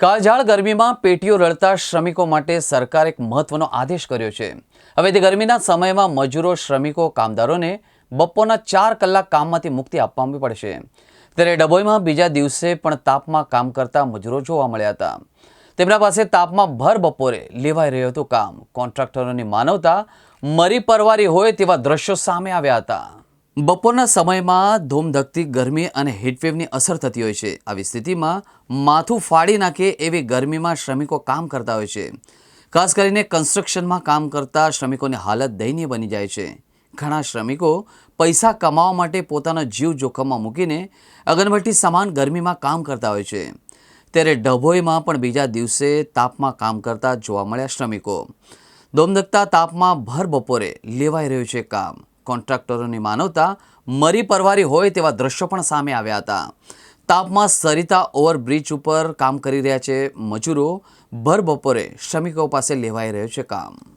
કાળઝાળ ગરમીમાં પેટીઓ રળતા શ્રમિકો માટે સરકાર એક મહત્વનો આદેશ કર્યો છે. હવે તે ગરમીના સમયમાં મજૂરો, શ્રમિકો, કામદારોને બપોરના ચાર કલાક કામમાંથી મુક્તિ આપવામાં પડશે. ત્યારે ડભોઈમાં બીજા દિવસે પણ તાપમાં કામ કરતા મજૂરો જોવા મળ્યા હતા. તેમના પાસે તાપમાં ભર બપોરે લેવાઈ રહ્યું હતું કામ. કોન્ટ્રાક્ટરોની માનવતા મરી પરવારી હોય તેવા દ્રશ્યો સામે આવ્યા હતા. બપોરના સમયમાં ધૂમધકતી ગરમી અને હીટવેવની અસર થતી હોય છે. આવી સ્થિતિમાં માથું ફાડી નાખે એવી ગરમીમાં શ્રમિકો કામ કરતા હોય છે. ખાસ કરીને કન્સ્ટ્રક્શનમાં કામ કરતા શ્રમિકોની હાલત દયનીય બની જાય છે. ઘણા શ્રમિકો પૈસા કમાવા માટે પોતાનો જીવ જોખમમાં મૂકીને અગનવટી સમાન ગરમીમાં કામ કરતા હોય છે. ત્યારે ડભોઈમાં પણ બીજા દિવસે તાપમાં કામ કરતા જોવા મળ્યા શ્રમિકો. દોમદકતા તાપમાં ભર બપોરે લેવાઈ રહ્યું છે કામ. કોન્ટ્રાક્ટરોની માનવતા મરી પરવારી હોય તેવા દ્રશ્યો પણ સામે આવ્યા હતા. તાપમાં સરિતા ઓવરબ્રિજ ઉપર કામ કરી રહ્યા છે. મજૂરો ભર બપોરે શ્રમિકો પાસે લેવાઈ રહ્યું છે કામ.